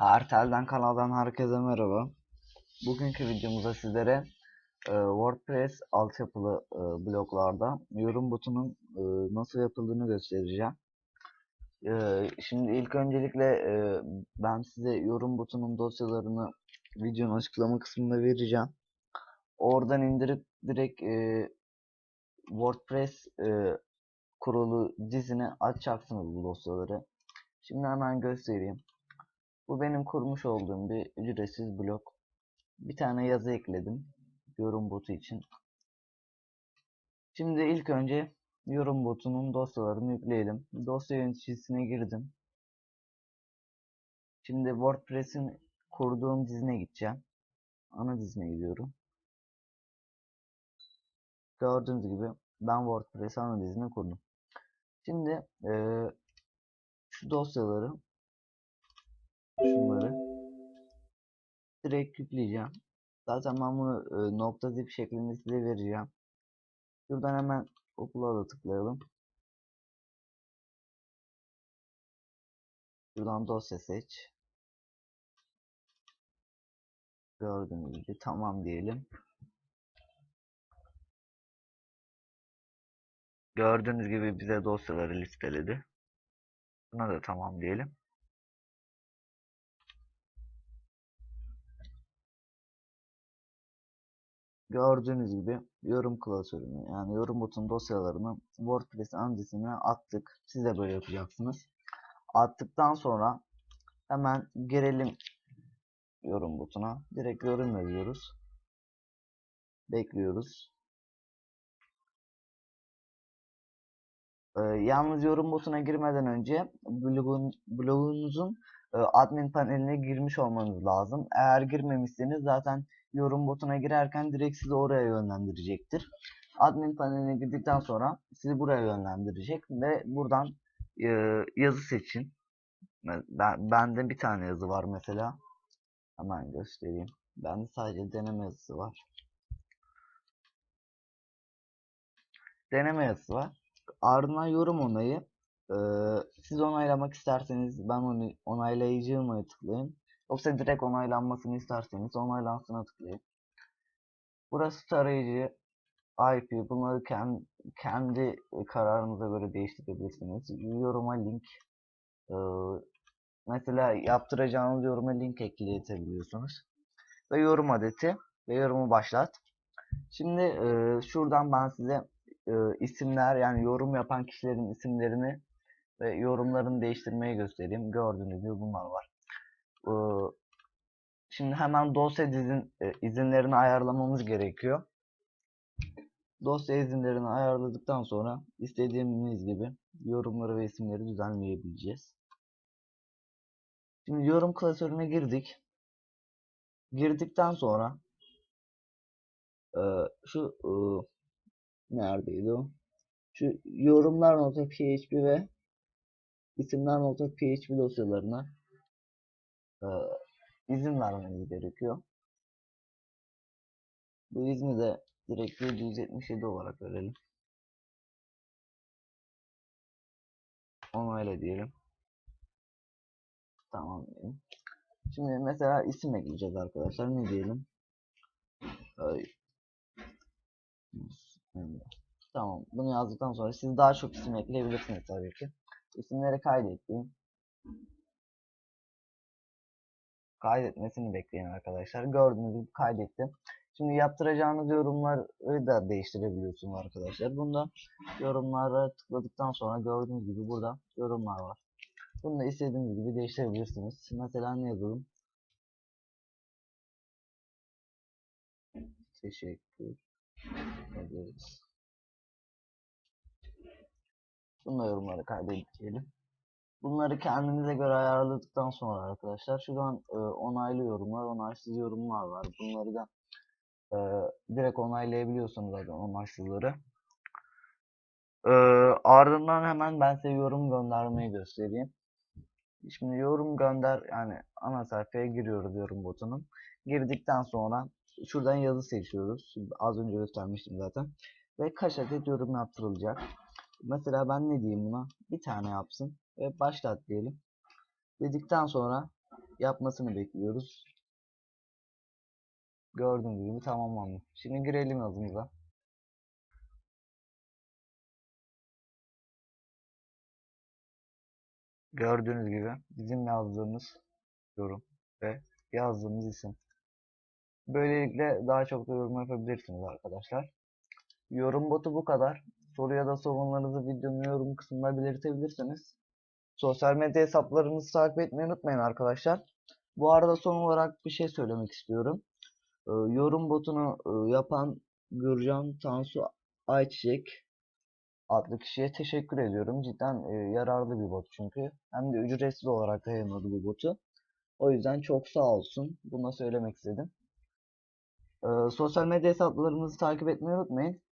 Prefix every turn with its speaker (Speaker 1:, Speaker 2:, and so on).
Speaker 1: Hertel'den kanaldan herkese merhaba. Bugünkü videomuzda sizlere e, WordPress altyapılı e, bloklarda yorum butonun e, nasıl yapıldığını göstereceğim. E, şimdi ilk öncelikle e, ben size yorum butonun dosyalarını videonun açıklama kısmında vereceğim. Oradan indirip direkt e, WordPress e, kurulu dizine açacaksınız bu dosyaları. Şimdi hemen göstereyim. Bu benim kurmuş olduğum bir ücretsiz blok. Bir tane yazı ekledim. Yorum botu için. Şimdi ilk önce yorum botunun dosyalarını yükleyelim. Dosya yöneticisine girdim. Şimdi WordPress'in kurduğum dizine gideceğim. Ana dizine gidiyorum. Gördüğünüz gibi ben WordPress ana dizine kurdum. Şimdi eee, şu dosyaları şunları direkt yükleyeceğim. Zaten ben bunu e, nokta zip şeklinde size vereceğim. Şuradan hemen upload'a tıklayalım. Şuradan dosya seç. Gördüğünüz gibi tamam diyelim. Gördüğünüz gibi bize dosyaları listeledi. Buna da tamam diyelim. Gördüğünüz gibi yorum klasörünü yani yorum butun dosyalarını WordPress analizine attık. Siz de böyle yapacaksınız. Attıktan sonra hemen girelim yorum butuna. Direkt yorum yazıyoruz. Bekliyoruz. Ee, yalnız yorum botuna girmeden önce blogun, blogunuzun e, admin paneline girmiş olmanız lazım. Eğer girmemişseniz zaten yorum botuna girerken direkt sizi oraya yönlendirecektir. Admin paneline girdikten sonra sizi buraya yönlendirecek ve buradan e, yazı seçin. Ben, bende bir tane yazı var mesela. Hemen göstereyim. Bende sadece deneme yazısı var. Deneme yazısı var. Ardından yorum onayı. Ee, siz onaylamak isterseniz ben onu onaylayıcımı tıklayın. Yoksa direkt onaylanmasını isterseniz onaylansına tıklayın. Burası tarayıcı, IP bunları kendi, kendi kararınıza göre değiştirebilirsiniz. Yoruma link ee, mesela yaptıracağınız yoruma link ekleyebiliyorsunuz. Ve yorum adeti ve yorumu başlat. Şimdi e, şuradan ben size e, isimler yani yorum yapan kişilerin isimlerini ve yorumlarını değiştirmeyi göstereyim. Gördüğünüz gibi bunlar var. E, şimdi hemen dosya dizin, e, izinlerini ayarlamamız gerekiyor. Dosya izinlerini ayarladıktan sonra istediğimiz gibi yorumları ve isimleri düzenleyebileceğiz. Şimdi yorum klasörüne girdik. Girdikten sonra e, şu e, neredeydi o? Şu yorumlar.php ve isimler.php dosyalarına e, izin vermeniz gerekiyor. Bu izni de direkt 777 olarak verelim. Onayla diyelim. Tamam diyelim. Şimdi mesela isim ekleyeceğiz arkadaşlar. Ne diyelim? Tamam. Bunu yazdıktan sonra siz daha çok isim ekleyebilirsiniz tabii ki. İsimleri kaydettim. Kaydetmesini bekleyin arkadaşlar. Gördüğünüz gibi kaydettim. Şimdi yaptıracağınız yorumları da değiştirebiliyorsunuz arkadaşlar. Bunda yorumlara tıkladıktan sonra gördüğünüz gibi burada yorumlar var. Bunu da istediğiniz gibi değiştirebilirsiniz. Mesela ne yazalım? Teşekkür ederiz. Bununla yorumları kaydedelim. Bunları kendinize göre ayarladıktan sonra arkadaşlar şuradan e, onaylı yorumlar, onaysız yorumlar var. Bunları da e, direkt onaylayabiliyorsunuz zaten onaysızları. E, ardından hemen ben size yorum göndermeyi göstereyim. Şimdi yorum gönder yani ana sayfaya giriyoruz yorum botunun. Girdikten sonra şuradan yazı seçiyoruz. Az önce göstermiştim zaten. Ve kaç adet yorum yaptırılacak. Mesela ben ne diyeyim buna? Bir tane yapsın ve başlat diyelim. Dedikten sonra yapmasını bekliyoruz. Gördüğünüz gibi tamamlandı. Şimdi girelim yazımıza. Gördüğünüz gibi bizim yazdığımız yorum ve yazdığımız isim. Böylelikle daha çok da yorum yapabilirsiniz arkadaşlar. Yorum botu bu kadar. Soru ya da sorunlarınızı videonun yorum kısmında belirtebilirsiniz. Sosyal medya hesaplarımızı takip etmeyi unutmayın arkadaşlar. Bu arada son olarak bir şey söylemek istiyorum. Ee, yorum botunu e, yapan Gürcan Tansu Ayçiçek adlı kişiye teşekkür ediyorum. Cidden e, yararlı bir bot çünkü. Hem de ücretsiz olarak yayınladı bu botu. O yüzden çok sağ olsun. Bunu söylemek istedim. Ee, sosyal medya hesaplarımızı takip etmeyi unutmayın.